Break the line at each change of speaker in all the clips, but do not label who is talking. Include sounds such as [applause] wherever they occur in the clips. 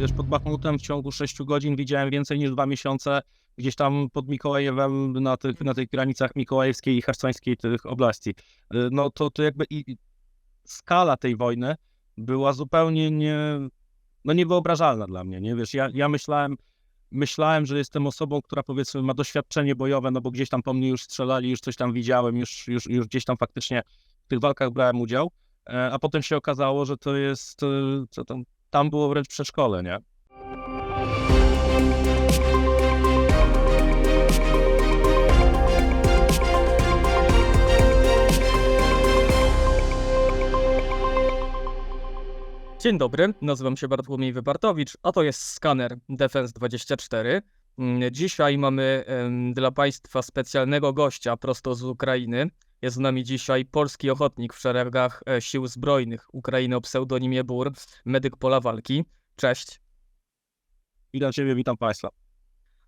wiesz, pod Bachmutem w ciągu 6 godzin widziałem więcej niż dwa miesiące gdzieś tam pod Mikołajewem na tych, na tych granicach mikołajewskiej i chersońskiej tych oblasti. Y, No to, to jakby i, skala tej wojny była zupełnie nie, no niewyobrażalna dla mnie, nie? Wiesz, ja, ja myślałem, myślałem, że jestem osobą, która powiedzmy ma doświadczenie bojowe, no bo gdzieś tam po mnie już strzelali, już coś tam widziałem, już, już, już gdzieś tam faktycznie w tych walkach brałem udział, e, a potem się okazało, że to jest, e, co tam, tam było wręcz przedszkole, nie?
Dzień dobry, nazywam się Bartłomiej Wybartowicz, a to jest skaner Defense24. Mm, Dzisiaj mamy dla Państwa specjalnego gościa prosto z Ukrainy. Jest z nami dzisiaj polski ochotnik w szeregach e, Sił Zbrojnych Ukrainy o pseudonimie Bur, medyk pola walki. Cześć.
Witam Ciebie, witam Państwa.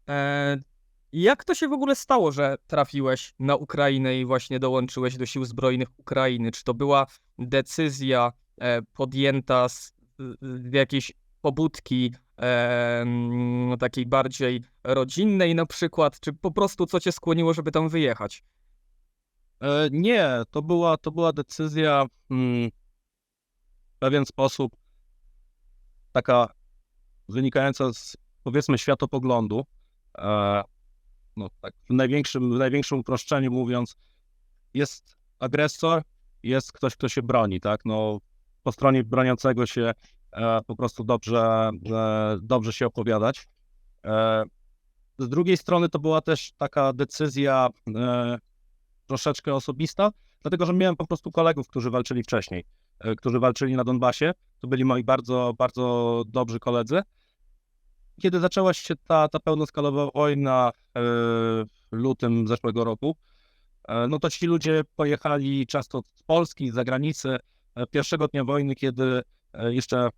E, jak to się w ogóle stało, że trafiłeś na Ukrainę i właśnie dołączyłeś do Sił Zbrojnych Ukrainy? Czy to była decyzja e, podjęta z, z jakiejś pobudki e, mm, takiej bardziej rodzinnej na przykład, czy po prostu co cię skłoniło, żeby tam wyjechać?
E, Nie, to była, to była decyzja mm, w pewien sposób taka wynikająca z powiedzmy światopoglądu. E, no tak w największym, w największym uproszczeniu mówiąc, jest agresor, jest ktoś, kto się broni, tak? No po stronie broniącego się e, po prostu dobrze, dobrze się opowiadać. Z drugiej strony to była też taka decyzja troszeczkę osobista, dlatego że miałem po prostu kolegów, którzy walczyli wcześniej, e, którzy walczyli na Donbasie. To byli moi bardzo, bardzo dobrzy koledzy. Kiedy zaczęła się ta, ta pełnoskalowa wojna e, w lutym zeszłego roku, e, no to ci ludzie pojechali często z Polski, z zagranicy. Pierwszego dnia wojny, kiedy jeszcze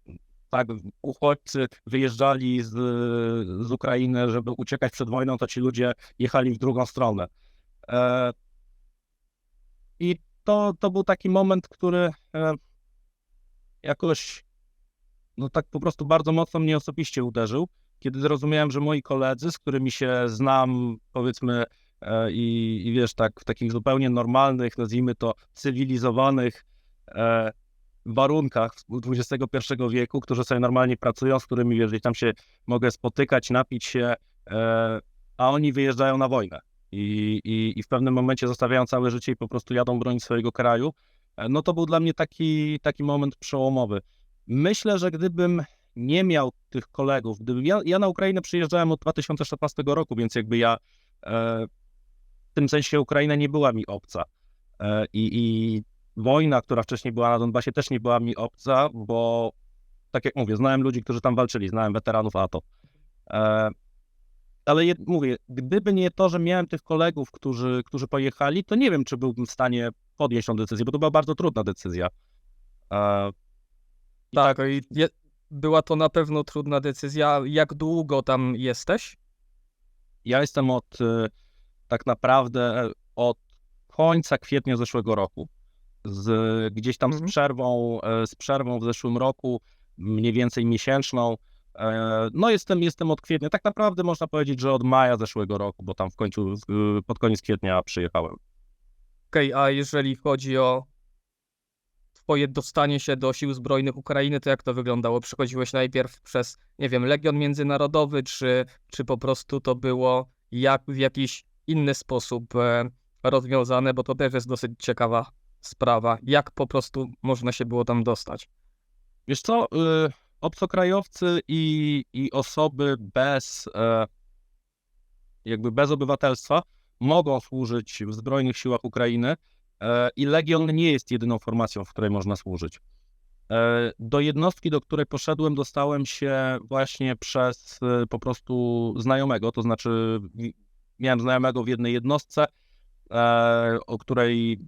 tak uchodźcy wyjeżdżali z, z Ukrainy, żeby uciekać przed wojną, to ci ludzie jechali w drugą stronę. I to, to był taki moment, który e, jakoś, no tak po prostu bardzo mocno mnie osobiście uderzył, kiedy zrozumiałem, że moi koledzy, z którymi się znam, powiedzmy, e, i, i wiesz, tak w takich zupełnie normalnych, nazwijmy to cywilizowanych e, warunkach XXI wieku, którzy sobie normalnie pracują, z którymi, wiesz, tam się mogę spotykać, napić się, e, a oni wyjeżdżają na wojnę. I, i, I w pewnym momencie zostawiają całe życie i po prostu jadą bronić swojego kraju. E, No to był dla mnie taki, taki moment przełomowy. Myślę, że gdybym nie miał tych kolegów, gdybym ja, ja na Ukrainę przyjeżdżałem od 2016 roku, więc jakby ja e, w tym sensie Ukraina nie była mi obca. E, i, I wojna, która wcześniej była na Donbasie, też nie była mi obca, bo tak jak mówię, znałem ludzi, którzy tam walczyli, znałem weteranów ATO. E, ale jed, mówię, gdyby nie to, że miałem tych kolegów, którzy, którzy pojechali, to nie wiem, czy byłbym w stanie podjąć tą decyzję, bo to była bardzo trudna decyzja. E,
Tak, i je, była to na pewno trudna decyzja. Jak długo tam jesteś?
ja jestem od e, tak naprawdę od końca kwietnia zeszłego roku. Z, gdzieś tam z
Mhm.
przerwą, e, z przerwą w zeszłym roku, mniej więcej miesięczną. E, No jestem, jestem od kwietnia, tak naprawdę można powiedzieć, że od maja zeszłego roku, bo tam w końcu, pod koniec kwietnia przyjechałem.
Okej, a jeżeli chodzi o twoje dostanie się do Sił Zbrojnych Ukrainy, to jak to wyglądało? Przychodziłeś najpierw przez, nie wiem, Legion Międzynarodowy, czy, czy po prostu to było jak, w jakiś inny sposób e, rozwiązane, bo to też jest dosyć ciekawa sprawa. Jak po prostu można się było tam dostać?
Wiesz co, y, obcokrajowcy i, i osoby bez, e, jakby bez obywatelstwa mogą służyć w Zbrojnych Siłach Ukrainy e, i Legion nie jest jedyną formacją, w której można służyć. E, Do jednostki, do której poszedłem, dostałem się właśnie przez po prostu znajomego, to znaczy miałem znajomego w jednej jednostce, o której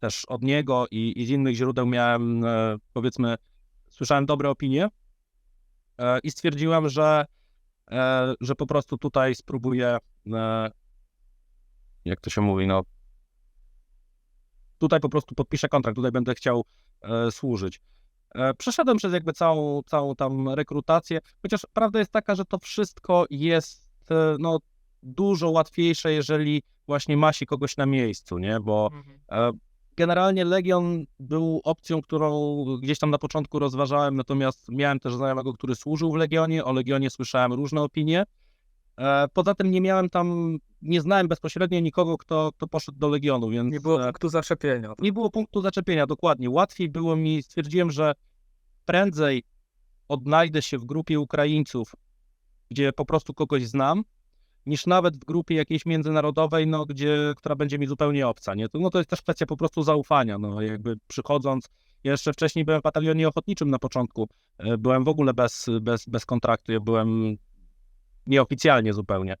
też od niego i, i z innych źródeł miałem, powiedzmy, słyszałem dobre opinie i stwierdziłem, że, e, że po prostu tutaj spróbuję, e, jak to się mówi, no tutaj po prostu podpiszę kontrakt, tutaj będę chciał e, służyć. E, Przeszedłem przez jakby całą, całą tam rekrutację, chociaż prawda jest taka, że to wszystko jest e, no, dużo łatwiejsze, jeżeli właśnie ma się kogoś na miejscu, nie? Bo e, generalnie Legion był opcją, którą gdzieś tam na początku rozważałem, natomiast miałem też znajomego, który służył w Legionie, o Legionie słyszałem różne opinie. E, Poza tym nie miałem tam, nie znałem bezpośrednio nikogo, kto, kto poszedł do Legionu, więc
Nie było
e,
punktu zaczepienia.
nie było punktu zaczepienia, dokładnie. Łatwiej było mi, stwierdziłem, że prędzej odnajdę się w grupie Ukraińców, gdzie po prostu kogoś znam, niż nawet w grupie jakiejś międzynarodowej, no, gdzie, która będzie mi zupełnie obca, nie? To, no, to jest też kwestia po prostu zaufania, no, jakby przychodząc, jeszcze wcześniej byłem w batalionie ochotniczym na początku, e, byłem w ogóle bez, bez, bez kontraktu, ja byłem nieoficjalnie zupełnie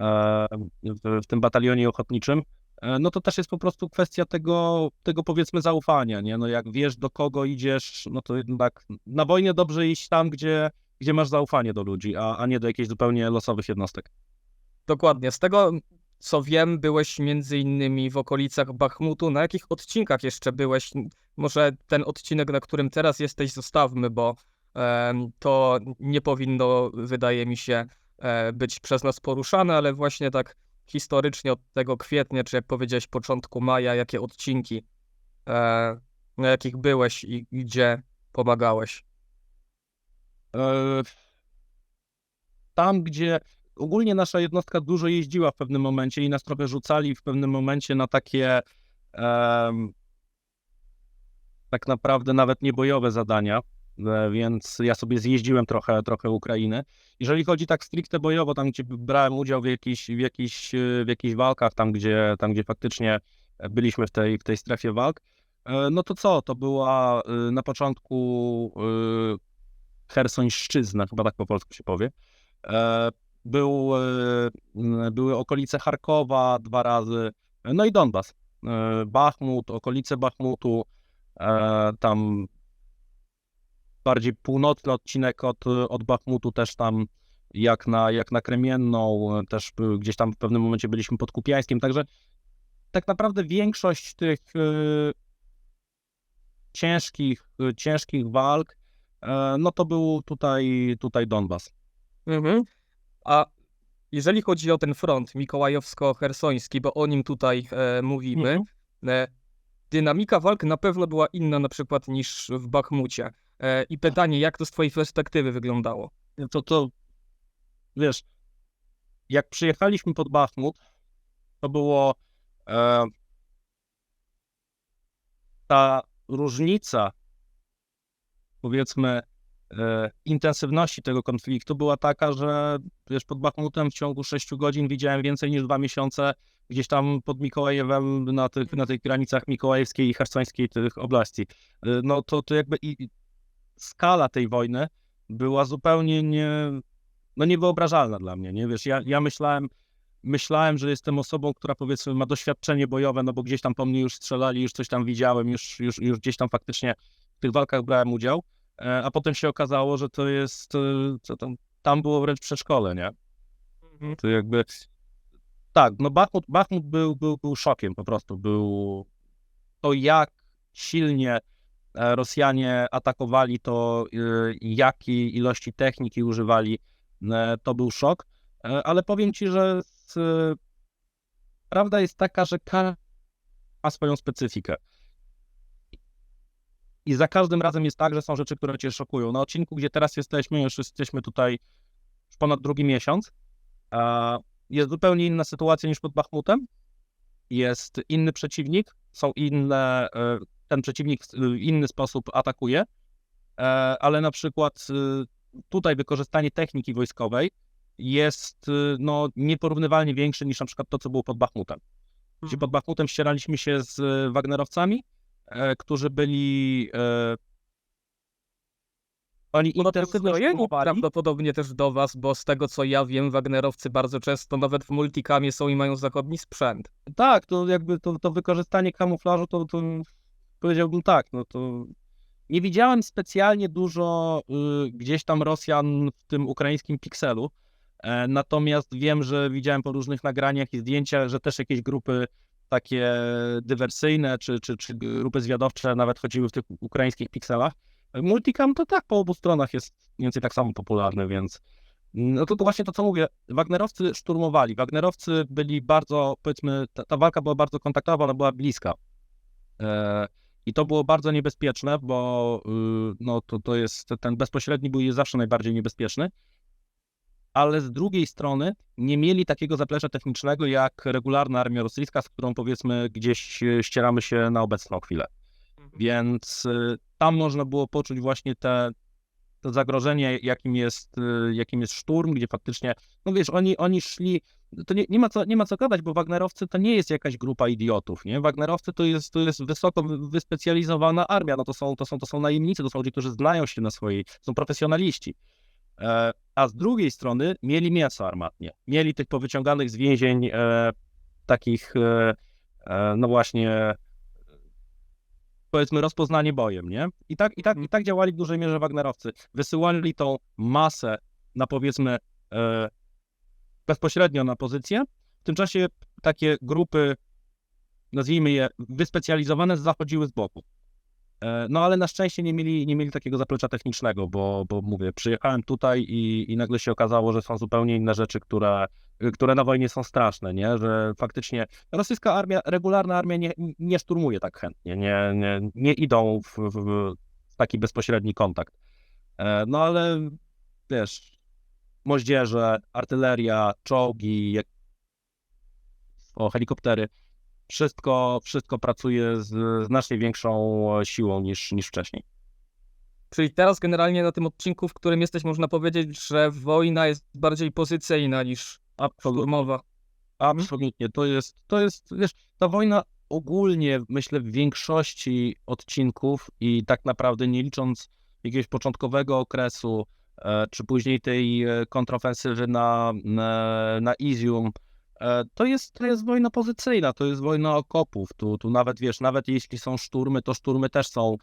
e, w, w tym batalionie ochotniczym, e, no to też jest po prostu kwestia tego, tego powiedzmy zaufania, nie? No jak wiesz do kogo idziesz, no to jednak na wojnie dobrze iść tam, gdzie, gdzie masz zaufanie do ludzi, a, a nie do jakichś zupełnie losowych jednostek.
Dokładnie. Z tego co wiem, byłeś między innymi w okolicach Bachmutu. Na jakich odcinkach jeszcze byłeś? Może ten odcinek, na którym teraz jesteś, zostawmy, bo em, to nie powinno, wydaje mi się, e, być przez nas poruszane, ale właśnie tak historycznie od tego kwietnia, czy jak powiedziałeś, początku maja, jakie odcinki, e, na jakich byłeś i i gdzie pomagałeś?
E, Tam, gdzie ogólnie nasza jednostka dużo jeździła w pewnym momencie i nas trochę rzucali w pewnym momencie na takie em, tak naprawdę nawet niebojowe zadania, e, więc ja sobie zjeździłem trochę, trochę Ukrainy. Jeżeli chodzi tak stricte bojowo, tam gdzie brałem udział w jakichś, w jakichś, e, w jakichś walkach, tam gdzie, tam gdzie faktycznie byliśmy w tej, w tej strefie walk, e, no to co, to była na początku Chersońszczyzna, chyba tak po polsku się powie. Był, e, były okolice Charkowa dwa razy, no i Donbas. E, Bachmut, okolice Bachmutu, e, tam bardziej północny odcinek od, od Bachmutu też tam jak na, jak na Kremienną, też gdzieś tam w pewnym momencie byliśmy pod Kupiańskiem, także tak naprawdę większość tych ciężkich, ciężkich walk, no to był tutaj, tutaj Donbas.
Mhm. A jeżeli chodzi o ten front mikołajowsko-hersoński, bo o nim tutaj e, mówimy,
Mhm.
e, dynamika walk na pewno była inna na przykład niż w Bachmucie. E, I pytanie, jak to z twojej perspektywy wyglądało?
to, to wiesz, jak przyjechaliśmy pod Bachmut, to było e, ta różnica, powiedzmy, intensywności tego konfliktu była taka, że wiesz, pod Bachmutem w ciągu 6 godzin widziałem więcej niż dwa miesiące gdzieś tam pod Mikołajewem na tych, na tych granicach mikołajewskiej i hersońskiej tych oblasti. E, No to, to jakby i, skala tej wojny była zupełnie nie, no niewyobrażalna dla mnie, nie? Wiesz, ja, ja myślałem, myślałem, że jestem osobą, która powiedzmy ma doświadczenie bojowe, no bo gdzieś tam po mnie już strzelali, już coś tam widziałem, już, już, już gdzieś tam faktycznie w tych walkach brałem udział, e, a potem się okazało, że to jest, e, co tam, tam było wręcz przedszkole, nie? To jakby, tak, no Bachmut, Bachmut był, był, był szokiem po prostu, był to jak silnie e, Rosjanie atakowali to, e, jakiej ilości techniki używali, e, to był szok, E, ale powiem Ci, że z, prawda jest taka, że każdy ma swoją specyfikę. I za każdym razem jest tak, że są rzeczy, które Cię szokują. Na odcinku, gdzie teraz jesteśmy, już jesteśmy tutaj już ponad drugi miesiąc, jest zupełnie inna sytuacja niż pod Bachmutem. Jest inny przeciwnik, są inne, e, ten przeciwnik w inny sposób atakuje, e, ale na przykład e, tutaj wykorzystanie techniki wojskowej jest no, nieporównywalnie większe niż na przykład to, co było pod Bachmutem. Gdzie pod Bachmutem ścieraliśmy się z Wagnerowcami, którzy byli e, oni intensywnie
prawdopodobnie też do was, bo z tego co ja wiem, Wagnerowcy bardzo często nawet w multikamie są i mają zachodni sprzęt.
Tak, to jakby to, to wykorzystanie kamuflażu, to, to powiedziałbym tak, no to nie widziałem specjalnie dużo y, gdzieś tam Rosjan w tym ukraińskim pikselu, e, natomiast wiem, że widziałem po różnych nagraniach i zdjęciach, że też jakieś grupy takie dywersyjne, czy, czy, czy grupy zwiadowcze nawet chodziły w tych ukraińskich pikselach, Multicam to tak po obu stronach jest mniej więcej tak samo popularny, więc no to, to właśnie to, co mówię, Wagnerowcy szturmowali, Wagnerowcy byli bardzo, powiedzmy, ta, ta walka była bardzo kontaktowa, ona była bliska. E, I to było bardzo niebezpieczne, bo y, no, to, to jest, ten bezpośredni jest zawsze najbardziej niebezpieczny, ale z drugiej strony nie mieli takiego zaplecza technicznego jak regularna armia rosyjska, z którą powiedzmy gdzieś e, ścieramy się na obecną chwilę. Więc y, tam można było poczuć właśnie te, to zagrożenie, jakim jest, y, jakim jest szturm, gdzie faktycznie, no wiesz, oni, oni szli, to nie, nie, ma co, nie ma co gadać, bo Wagnerowcy to nie jest jakaś grupa idiotów, nie? Wagnerowcy to jest, to jest wysoko wy- wyspecjalizowana armia, no to są, to są, to są najemnicy, to są ludzie, którzy znają się na swojej, są profesjonaliści. E, a z drugiej strony mieli mięso armatnie, mieli tych powyciąganych z więzień e, takich, e, no właśnie, powiedzmy, rozpoznanie bojem, nie? I tak, i, tak, I tak działali w dużej mierze Wagnerowcy. Wysyłali tą masę na powiedzmy bezpośrednio na pozycję. W tym czasie takie grupy, nazwijmy je, wyspecjalizowane, zachodziły z boku. E, no ale na szczęście nie mieli, nie mieli takiego zaplecza technicznego, bo, bo mówię, przyjechałem tutaj i, i nagle się okazało, że są zupełnie inne rzeczy, które, które na wojnie są straszne, nie? Że faktycznie rosyjska armia, regularna armia nie, nie szturmuje tak chętnie, nie, nie, nie idą w, w, taki bezpośredni kontakt. E, No ale wiesz, moździerze, artyleria, czołgi, jak... o, helikoptery, wszystko, wszystko pracuje z znacznie większą siłą niż, niż wcześniej.
Czyli teraz generalnie na tym odcinku, w którym jesteś, można powiedzieć, że wojna jest bardziej pozycyjna niż szturmowa.
Absolutnie. To jest, to jest, wiesz, ta wojna ogólnie, myślę, w większości odcinków i tak naprawdę nie licząc jakiegoś początkowego okresu, e, czy później tej e, kontrofensywy na, na, na Izium, e, to jest, to jest wojna pozycyjna, to jest wojna okopów. Tu, tu nawet, wiesz, nawet jeśli są szturmy, to szturmy też są,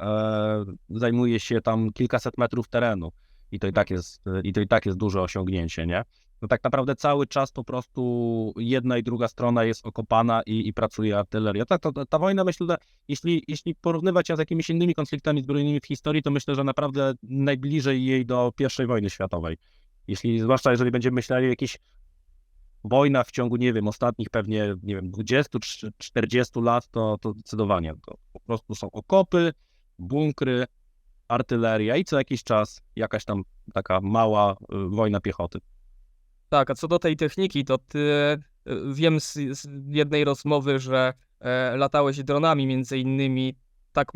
e, zajmuje się tam kilkaset metrów terenu. I to i tak jest, i to i tak jest duże osiągnięcie, nie? no tak naprawdę cały czas po prostu jedna i druga strona jest okopana i, i pracuje artyleria. To, to, ta wojna myślę, że jeśli, jeśli porównywać ją z jakimiś innymi konfliktami zbrojnymi w historii, to myślę, że naprawdę najbliżej jej do I wojny światowej. Jeśli, zwłaszcza jeżeli będziemy myśleli o jakichś wojnach w ciągu, nie wiem, ostatnich pewnie, nie wiem, 20 czy 40 lat, to, to zdecydowanie to po prostu są okopy, bunkry, artyleria i co jakiś czas jakaś tam taka mała y, wojna piechoty.
Tak, a co do tej techniki, to ty e, wiem z, z jednej rozmowy, że e, latałeś dronami między innymi tak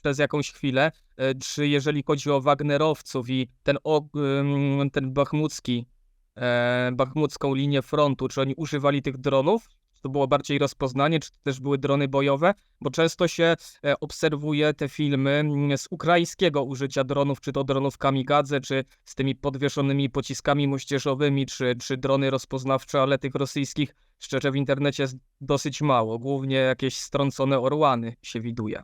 przez jakąś chwilę. E, czy jeżeli chodzi o Wagnerowców i ten, o, ten bachmucki, e, bachmucką linię frontu, czy oni używali tych dronów? Czy to było bardziej rozpoznanie, czy to też były drony bojowe? Bo często się e, obserwuje te filmy mm, z ukraińskiego użycia dronów, czy to dronów kamikadze, czy z tymi podwieszonymi pociskami moździerzowymi, czy, czy drony rozpoznawcze, ale tych rosyjskich szczerze w internecie jest dosyć mało. Głównie jakieś strącone orłany się widuje.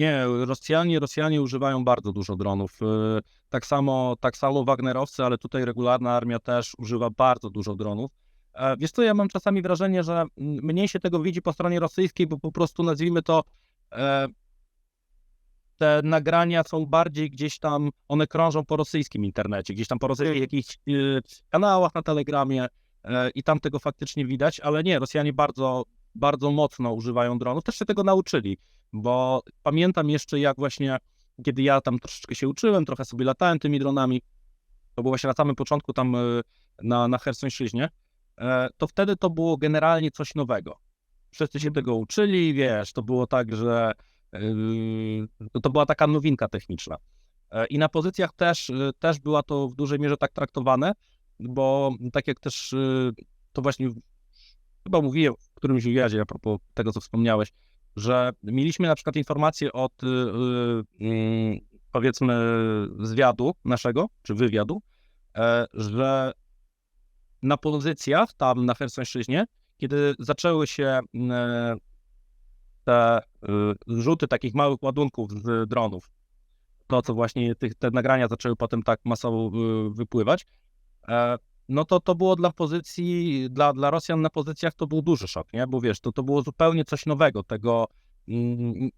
Nie, Rosjanie, Rosjanie używają bardzo dużo dronów. Y, Tak samo, tak samo Wagnerowcy, ale tutaj regularna armia też używa bardzo dużo dronów. E, Wiesz co, ja mam czasami wrażenie, że mm, mniej się tego widzi po stronie rosyjskiej, bo po prostu nazwijmy to e, te nagrania są bardziej gdzieś tam, one krążą po rosyjskim internecie, gdzieś tam po rosyjskich jakichś y, kanałach na Telegramie e, i tam tego faktycznie widać, ale nie, Rosjanie bardzo, bardzo mocno używają dronów, też się tego nauczyli, bo pamiętam jeszcze jak właśnie, kiedy ja tam troszeczkę się uczyłem, trochę sobie latałem tymi dronami, to było właśnie na samym początku tam y, na, na Hersońszczyźnie, e, to wtedy to było generalnie coś nowego. Wszyscy się tego uczyli, wiesz, to było tak, że yy, to, była taka nowinka techniczna. E, I na pozycjach też, y, też była to w dużej mierze tak traktowane, bo tak jak też y, to właśnie chyba mówiłem w którymś wywiadzie a propos tego, co wspomniałeś, że mieliśmy na przykład informacje od y, y, mm, powiedzmy zwiadu naszego, czy wywiadu, e, że na pozycjach tam na Hersońszczyźnie, kiedy zaczęły się e, te y, rzuty takich małych ładunków z dronów, to co właśnie tych, te nagrania zaczęły potem tak masowo wypływać, e, no to to było dla pozycji, dla, dla Rosjan na pozycjach to był duży szok, nie? Bo wiesz, to, to było zupełnie coś nowego, tego mm,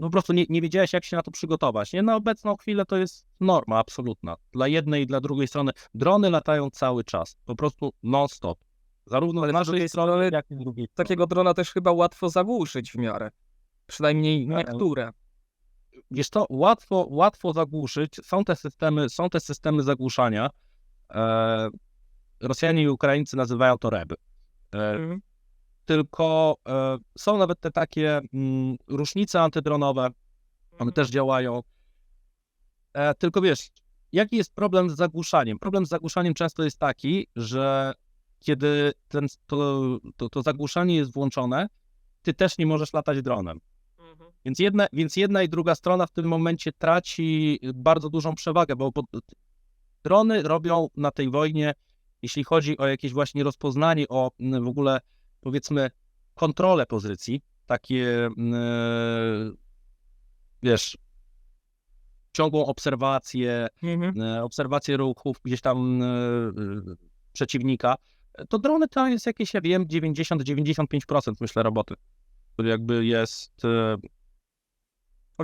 po prostu nie, nie wiedziałeś, jak się na to przygotować. Nie? Na obecną chwilę to jest norma absolutna. Dla jednej i dla drugiej strony. Drony latają cały czas, po prostu non-stop. Zarówno
Ale
z
drugiej
strony,
strony
jak i z drugiej.
Takiego drona też chyba łatwo zagłuszyć w miarę. Przynajmniej
No,
niektóre.
Wiesz to, łatwo, łatwo zagłuszyć. Są te systemy, są te systemy zagłuszania. E, Rosjanie i Ukraińcy nazywają to reby. E,
Mhm.
tylko e, są nawet te takie mm, rusznice antydronowe, one
Mhm.
też działają. E, tylko wiesz, jaki jest problem z zagłuszaniem? Problem z zagłuszaniem często jest taki, że kiedy ten, to, to, to zagłuszanie jest włączone, ty też nie możesz latać dronem.
Mhm.
Więc jedna, więc jedna i druga strona w tym momencie traci bardzo dużą przewagę, bo, bo drony robią na tej wojnie, jeśli chodzi o jakieś właśnie rozpoznanie, o mm, w ogóle powiedzmy kontrolę pozycji, takie mm, wiesz, ciągłą obserwację,
Mhm.
e, obserwację ruchów gdzieś tam e, e, przeciwnika, to drony to jest jakieś, ja wiem, 90-95% myślę roboty, który jakby jest e,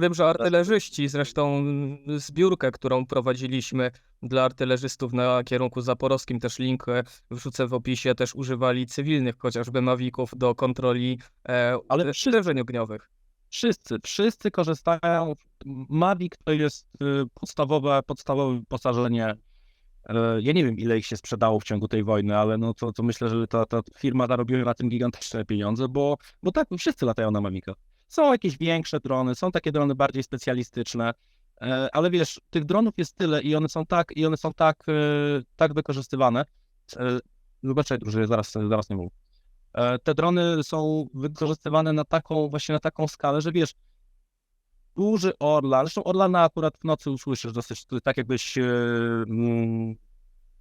Wiem, że artylerzyści, zresztą mm, zbiórkę, którą prowadziliśmy dla artylerzystów na kierunku zaporowskim, też link e, wrzucę w opisie, też używali cywilnych chociażby mawików do kontroli e,
Ale wszyscy-
uderzeń ogniowych.
Wszyscy, wszyscy korzystają. Mavic to jest y, podstawowe, podstawowe wyposażenie. E, Ja nie wiem, ile ich się sprzedało w ciągu tej wojny, ale no to, to myślę, że ta, ta firma zarobiła na tym gigantyczne pieniądze, bo, bo tak, wszyscy latają na Mavicach. Są jakieś większe drony, są takie drony bardziej specjalistyczne, e, ale wiesz, tych dronów jest tyle i one są tak, i one są tak, e, tak wykorzystywane. E, Zobaczcie, że zaraz, zaraz nie mówię. Te drony są wykorzystywane na taką, właśnie na taką skalę, że wiesz, duży Orlan, zresztą Orlana akurat w nocy usłyszysz dosyć, tak jakbyś mm,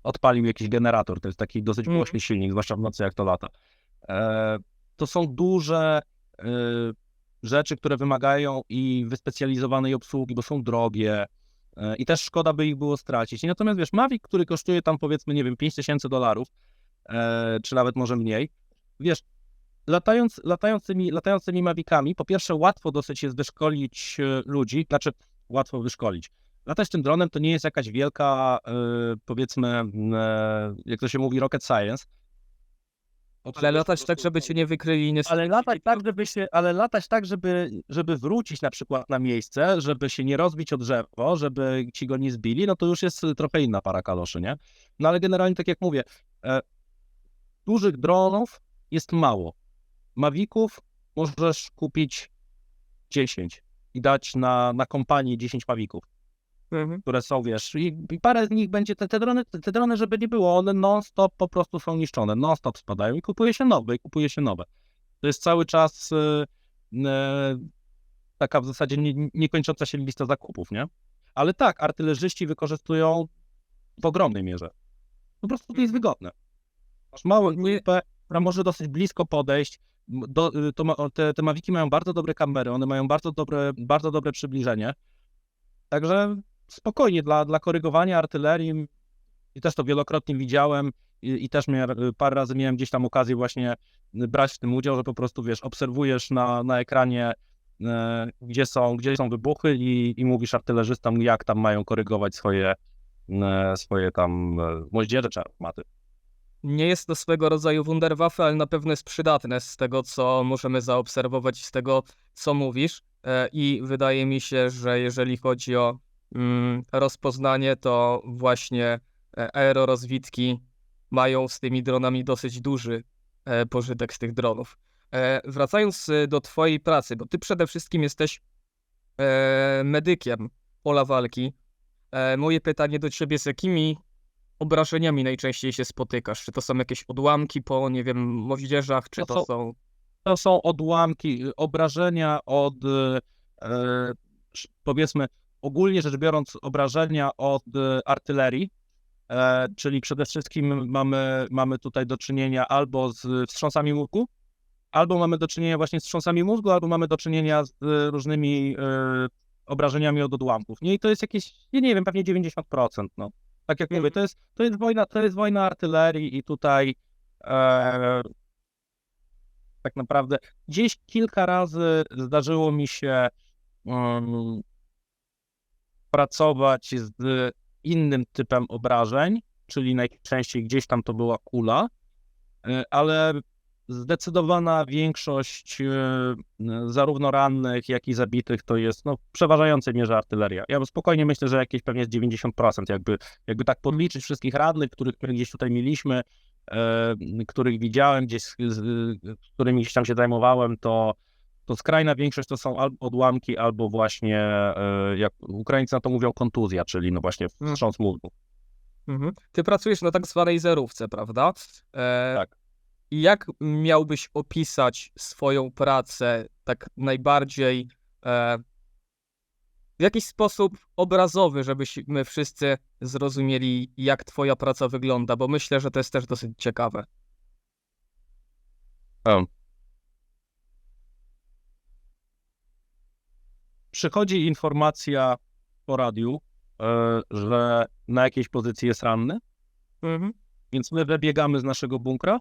odpalił jakiś generator, to jest taki dosyć
Mhm.
głośny silnik, zwłaszcza w nocy jak to lata. To są duże rzeczy, które wymagają i wyspecjalizowanej obsługi, bo są drogie e, i też szkoda by ich było stracić. I Natomiast wiesz, Mavic, który kosztuje tam powiedzmy, nie wiem, 5000 dolarów, e, czy nawet może mniej, wiesz, latając, latającymi, latającymi Mavicami, po pierwsze łatwo dosyć jest wyszkolić e, ludzi, znaczy łatwo wyszkolić. Latać tym dronem to nie jest jakaś wielka, powiedzmy, jak to się mówi, rocket science.
Ale latać tak, żeby cię nie wykryli i nie
Ale latać tak, żeby się, ale latać tak, żeby, żeby wrócić na przykład na miejsce, żeby się nie rozbić o drzewo, żeby ci go nie zbili, no to już jest trochę inna para kaloszy, nie? No ale generalnie, tak jak mówię, e, dużych dronów jest mało. Mavików możesz kupić 10 i dać na, na kompanię 10 Mavików
Mhm.
które są, wiesz, i, i parę z nich będzie, te, te, drony, te, te drony, żeby nie było, one non-stop po prostu są niszczone, non-stop spadają i kupuje się nowe, i kupuje się nowe. To jest cały czas y, taka w zasadzie nie, niekończąca się lista zakupów, nie? Ale tak, artylerzyści wykorzystują w ogromnej mierze. Po prostu to jest wygodne. Masz małą grupę, która może dosyć blisko podejść, do, y, ma, te, te Maviki mają bardzo dobre kamery, one mają bardzo dobre, bardzo dobre przybliżenie, Także spokojnie dla, dla korygowania artylerii i też to wielokrotnie widziałem i, i też miałem, parę razy miałem gdzieś tam okazję właśnie brać w tym udział, że po prostu wiesz, obserwujesz na, na ekranie e, gdzie są, gdzie są wybuchy i, i mówisz artylerzystom jak tam mają korygować swoje, e, swoje tam e, moździerze czy armaty.
Nie jest to swego rodzaju Wunderwaffe, ale na pewno jest przydatne z tego, co możemy zaobserwować z tego, co mówisz. I wydaje mi się, że jeżeli chodzi o rozpoznanie, to właśnie e, aerorozwitki mają z tymi dronami dosyć duży e, pożytek z tych dronów. E, Wracając do Twojej pracy, bo Ty przede wszystkim jesteś medykiem pola walki. Moje pytanie do Ciebie, z jakimi obrażeniami najczęściej się spotykasz? Czy to są jakieś odłamki po, nie wiem, moździerzach, czy
To
to
są- to są odłamki, obrażenia od, e, powiedzmy, ogólnie rzecz biorąc, obrażenia od y, artylerii, e, czyli przede wszystkim mamy, mamy tutaj do czynienia albo z wstrząsami mózgu, albo mamy do czynienia właśnie z wstrząsami mózgu, albo mamy do czynienia z y, różnymi y, obrażeniami od odłamków. Nie, i to jest jakieś, ja nie wiem, pewnie 90%, no. Tak jak mówię, to jest, to jest wojna, to jest wojna artylerii i tutaj e, tak naprawdę gdzieś kilka razy zdarzyło mi się mm, pracować z innym typem obrażeń, czyli najczęściej gdzieś tam to była kula, e, ale zdecydowana większość e, zarówno rannych, jak i zabitych to jest no, w przeważającej mierze artyleria. Ja spokojnie myślę, że jakieś pewnie z 90%, jakby, jakby tak podliczyć wszystkich radnych, których, gdzieś tutaj mieliśmy, e, których widziałem, gdzieś, z którymi gdzieś tam się zajmowałem, to, to skrajna większość to są albo odłamki, albo właśnie, e, jak Ukraińcy na to mówią, kontuzja, czyli no właśnie wstrząs mózgu.
Mhm. Ty pracujesz na tak zwanej zerówce, prawda? E,
Tak.
I jak miałbyś opisać swoją pracę tak najbardziej e, w jakiś sposób obrazowy, żebyśmy wszyscy zrozumieli, jak twoja praca wygląda, bo myślę, że to jest też dosyć ciekawe.
Przychodzi informacja po radiu, e, że na jakiejś pozycji jest ranny,
Mhm.
Więc my wybiegamy z naszego bunkra,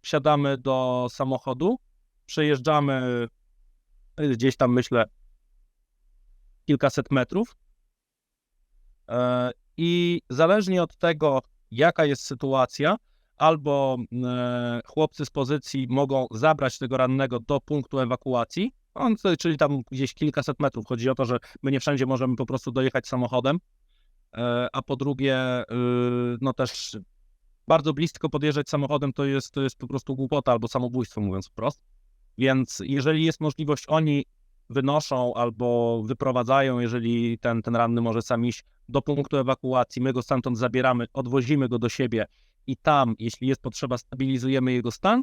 wsiadamy do samochodu, przejeżdżamy y, gdzieś tam, myślę, kilkaset metrów. E, I zależnie od tego, jaka jest sytuacja, albo e, chłopcy z pozycji mogą zabrać tego rannego do punktu ewakuacji, on, czyli tam gdzieś kilkaset metrów. Chodzi o to, że my nie wszędzie możemy po prostu dojechać samochodem, E, a po drugie, y, no też bardzo blisko podjeżdżać samochodem to jest, to jest po prostu głupota albo samobójstwo, mówiąc wprost. Więc jeżeli jest możliwość, oni wynoszą albo wyprowadzają, jeżeli ten, ten ranny może sam iść do punktu ewakuacji, my go stamtąd zabieramy, odwozimy go do siebie i tam, jeśli jest potrzeba, stabilizujemy jego stan,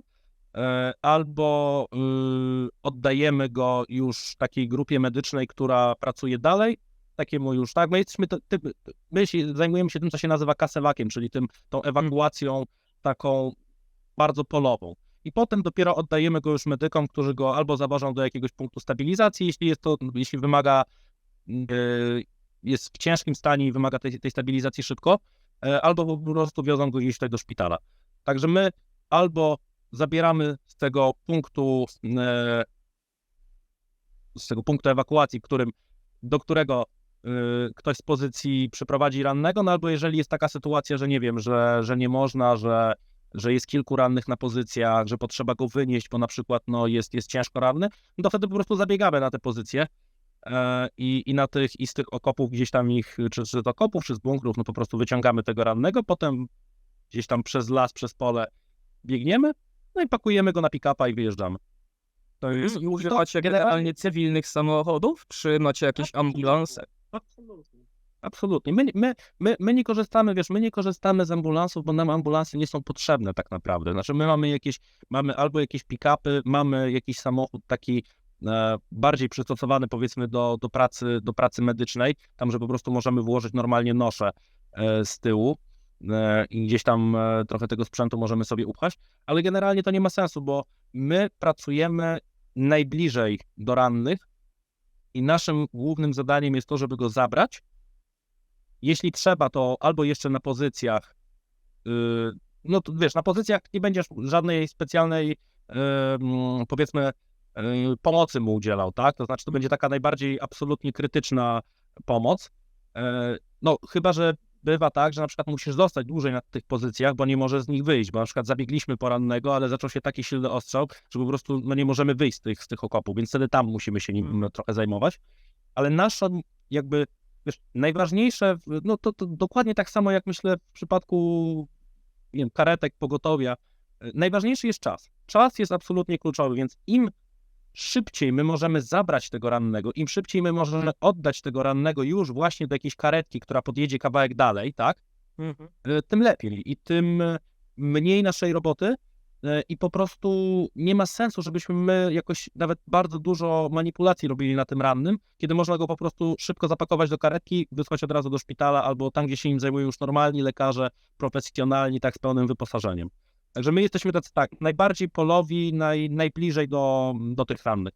albo y, oddajemy go już takiej grupie medycznej, która pracuje dalej, takiemu już, tak, my jesteśmy, to, ty, my się, zajmujemy się tym, co się nazywa kasewakiem, czyli tym, tą ewakuacją taką bardzo polową. I potem dopiero oddajemy go już medykom, którzy go albo zawożą do jakiegoś punktu stabilizacji, jeśli jest to, jeśli wymaga, yy, jest w ciężkim stanie i wymaga tej, tej stabilizacji szybko, yy, albo po prostu wiozą go gdzieś tutaj do szpitala. Także my albo zabieramy z tego punktu, yy, z tego punktu ewakuacji, którym, do którego y, ktoś z pozycji przyprowadzi rannego, no albo jeżeli jest taka sytuacja, że nie wiem, że, że nie można, że, że jest kilku rannych na pozycjach, że potrzeba go wynieść, bo na przykład no, jest, jest ciężko ranny, no to wtedy po prostu zabiegamy na te pozycje e, i, i na tych, i z tych okopów gdzieś tam ich, czy, czy z okopów, czy z bunkrów, no po prostu wyciągamy tego rannego, potem gdzieś tam przez las, przez pole biegniemy, no i pakujemy go na pick-upa i wyjeżdżamy. To jest,
I używacie generalnie cywilnych samochodów, czy macie jakieś ambulanse?
Absolutnie. Absolutnie. My, my, my, my nie korzystamy, wiesz, my nie korzystamy z ambulansów, bo nam ambulansy nie są potrzebne tak naprawdę. Znaczy my mamy jakieś, mamy albo jakieś pick-upy, mamy jakiś samochód taki e, bardziej przystosowany powiedzmy do, do, pracy, do pracy medycznej, tam, że po prostu możemy włożyć normalnie nosze e, z tyłu i gdzieś tam e, trochę tego sprzętu możemy sobie upchać, ale generalnie to nie ma sensu, bo my pracujemy najbliżej do rannych, i naszym głównym zadaniem jest to, żeby go zabrać. Jeśli trzeba, to albo jeszcze na pozycjach, yy, no to wiesz, na pozycjach nie będziesz żadnej specjalnej, mm, powiedzmy, yy, pomocy mu udzielał, tak? To znaczy, to będzie taka najbardziej absolutnie krytyczna pomoc. Yy, no, chyba, że bywa tak, że na przykład musisz zostać dłużej na tych pozycjach, bo nie może z nich wyjść, bo na przykład zabiegliśmy porannego, ale zaczął się taki silny ostrzał, że po prostu no, nie możemy wyjść z tych, z tych okopów, więc wtedy tam musimy się nim no, trochę zajmować. Ale nasza jakby, wiesz, najważniejsze, no to, to dokładnie tak samo jak myślę w przypadku, nie wiem, karetek, pogotowia, najważniejszy jest czas. Czas jest absolutnie kluczowy, więc im szybciej my możemy zabrać tego rannego, im szybciej my możemy oddać tego rannego już właśnie do jakiejś karetki, która podjedzie kawałek dalej, tak,
Mhm.
e, tym lepiej i tym e, mniej naszej roboty e, i po prostu nie ma sensu, żebyśmy my jakoś nawet bardzo dużo manipulacji robili na tym rannym, kiedy można go po prostu szybko zapakować do karetki, wysłać od razu do szpitala albo tam, gdzie się nim zajmują już normalni lekarze, profesjonalni, tak z pełnym wyposażeniem. Także my jesteśmy tacy tak, najbardziej polowi, naj, najbliżej do, do tych rannych.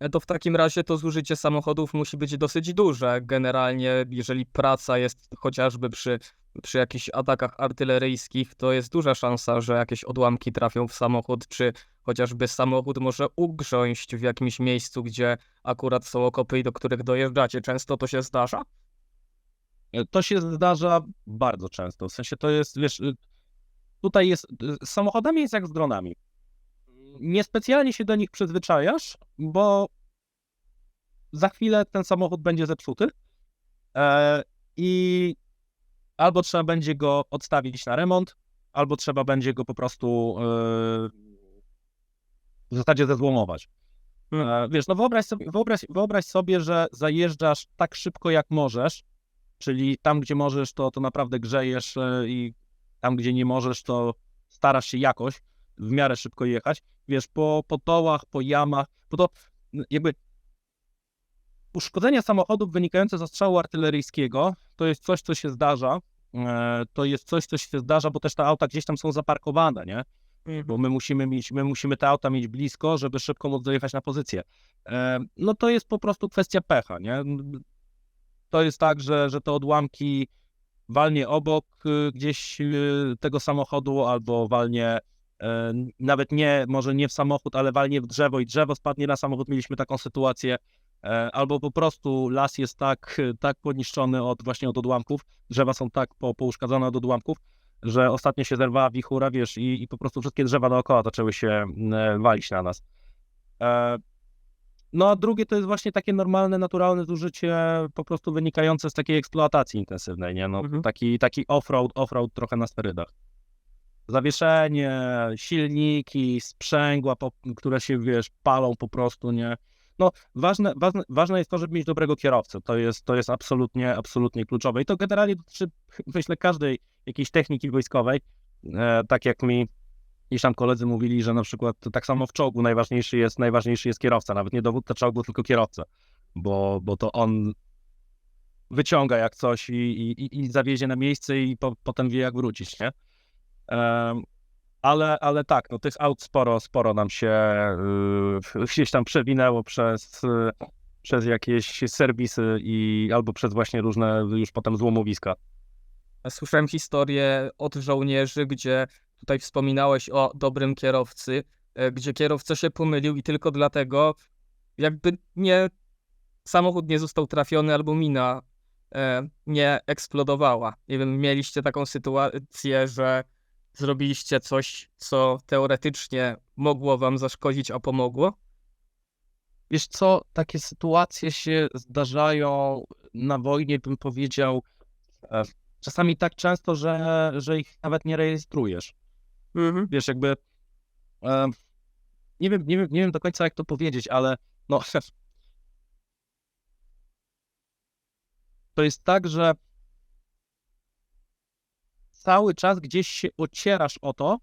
e, to w takim razie to zużycie samochodów musi być dosyć duże. Generalnie, jeżeli praca jest chociażby przy, przy jakichś atakach artyleryjskich, to jest duża szansa, że jakieś odłamki trafią w samochód, czy chociażby samochód może ugrząść w jakimś miejscu, gdzie akurat są okopy i do których dojeżdżacie. Często to się zdarza?
E, To się zdarza bardzo często. W sensie to jest, wiesz, tutaj jest, z samochodami jest jak z dronami. Niespecjalnie się do nich przyzwyczajasz, bo za chwilę ten samochód będzie zepsuty e, i albo trzeba będzie go odstawić na remont, albo trzeba będzie go po prostu e, w zasadzie zezłomować. E, wiesz, no wyobraź sobie, wyobraź, wyobraź sobie, że zajeżdżasz tak szybko jak możesz, czyli tam, gdzie możesz, to, to naprawdę grzejesz e, i tam, gdzie nie możesz, to starasz się jakoś w miarę szybko jechać. Wiesz, po, po dołach, po jamach, bo to jakby uszkodzenia samochodów wynikające z ostrzału artyleryjskiego to jest coś, co się zdarza. E, To jest coś, co się zdarza, bo też te auta gdzieś tam są zaparkowane, nie? bo my musimy mieć, my musimy te auta mieć blisko, żeby szybko móc dojechać na pozycję. E, No to jest po prostu kwestia pecha, nie? To jest tak, że, że te odłamki walnie obok y, gdzieś y, tego samochodu albo walnie e, nawet nie, może nie w samochód, ale walnie w drzewo i drzewo spadnie na samochód. Mieliśmy taką sytuację. E, Albo po prostu las jest tak, tak poniszczony od właśnie od odłamków, drzewa są tak po, pouszkadzone od odłamków, że ostatnio się zerwała wichura, wiesz, i, i po prostu wszystkie drzewa dookoła zaczęły się e, walić na nas. No a drugie to jest właśnie takie normalne, naturalne zużycie po prostu wynikające z takiej eksploatacji intensywnej, nie? No,
Mhm.
taki, taki off-road, off-road trochę na sterydach. Zawieszenie, silniki, sprzęgła, po, które się, wiesz, palą po prostu, nie? No, ważne, ważne, ważne jest to, żeby mieć dobrego kierowcę. To jest, to jest absolutnie, absolutnie kluczowe. I to generalnie dotyczy, myślę, każdej jakiejś techniki wojskowej. E, tak jak mi gdzieś tam koledzy mówili, że na przykład tak samo w czołgu najważniejszy jest, najważniejszy jest kierowca, nawet nie dowódca czołgu, tylko kierowca, bo, bo to on wyciąga jak coś i, i, i- zawiezie na miejsce i po, potem wie jak wrócić, nie? Em, ale, ale tak, no tych aut sporo, sporo nam się y, [laughs] gdzieś tam przewinęło przez, y, przez jakieś serwisy i albo przez właśnie różne już potem złomowiska.
Słyszałem historię od żołnierzy, gdzie tutaj wspominałeś o dobrym kierowcy, e, gdzie kierowca się pomylił i tylko dlatego jakby nie samochód nie został trafiony albo mina e, nie eksplodowała. Nie wiem, mieliście taką sytuację, że zrobiliście coś, co teoretycznie mogło wam zaszkodzić, a pomogło?
Wiesz co, takie sytuacje się zdarzają na wojnie, bym powiedział, e, czasami tak często, że, że ich nawet nie rejestrujesz.
Mhm.
Wiesz, jakby e, nie wiem, nie wiem, nie wiem do końca jak to powiedzieć, ale no [laughs] to jest tak, że cały czas gdzieś się ocierasz o to,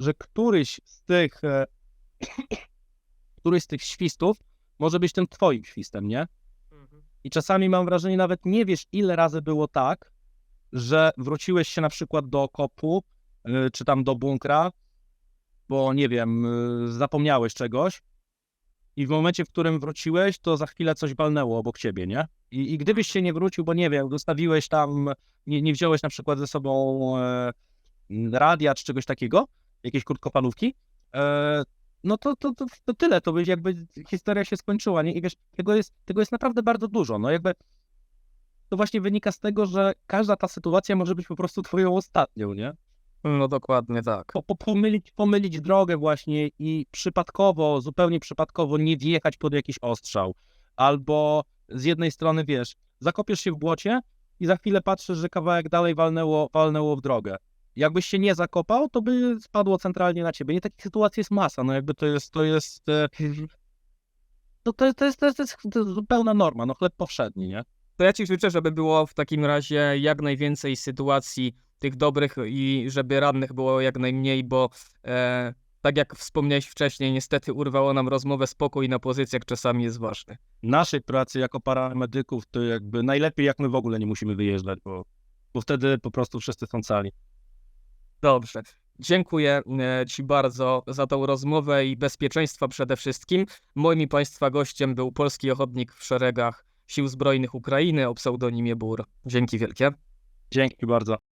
że któryś z tych e, [coughs] któryś z tych świstów może być tym twoim świstem, nie? I czasami mam wrażenie, nawet nie wiesz, ile razy było tak, że wróciłeś się na przykład do okopu, czy tam do bunkra, bo nie wiem, y, zapomniałeś czegoś i w momencie, w którym wróciłeś, to za chwilę coś walnęło obok ciebie, nie? I, i gdybyś się nie wrócił, bo nie wiem, zostawiłeś tam, nie, nie wziąłeś na przykład ze sobą e, radia czy czegoś takiego, jakiejś krótkofalówki, e, no to, to, to, to tyle, to by jakby historia się skończyła, nie? I wiesz, tego jest, tego jest naprawdę bardzo dużo, no jakby to właśnie wynika z tego, że każda ta sytuacja może być po prostu twoją ostatnią, nie?
No dokładnie tak.
Po, po, pomylić, pomylić drogę właśnie i przypadkowo, zupełnie przypadkowo nie wjechać pod jakiś ostrzał, albo z jednej strony, wiesz, zakopiesz się w błocie i za chwilę patrzysz, że kawałek dalej walnęło, walnęło w drogę. Jakbyś się nie zakopał, to by spadło centralnie na ciebie. Nie takich sytuacji jest masa, no jakby to jest, to jest, e, no to, to, jest, to, jest, to, jest, to jest zupełna norma, no chleb powszedni, nie?
To ja ci życzę, żeby było w takim razie jak najwięcej sytuacji tych dobrych i żeby rannych było jak najmniej, bo e, tak jak wspomniałeś wcześniej, niestety urwało nam rozmowę spokój na pozycjach czasami jest ważny.
naszej pracy jako paramedyków, to jakby najlepiej jak my w ogóle nie musimy wyjeżdżać, bo, bo wtedy po prostu wszyscy są cali.
Dobrze. Dziękuję e, Ci bardzo za tą rozmowę i bezpieczeństwa przede wszystkim. Moim i Państwa gościem był polski ochotnik w szeregach Sił Zbrojnych Ukrainy o pseudonimie Bur. Dzięki wielkie.
Dzięki bardzo.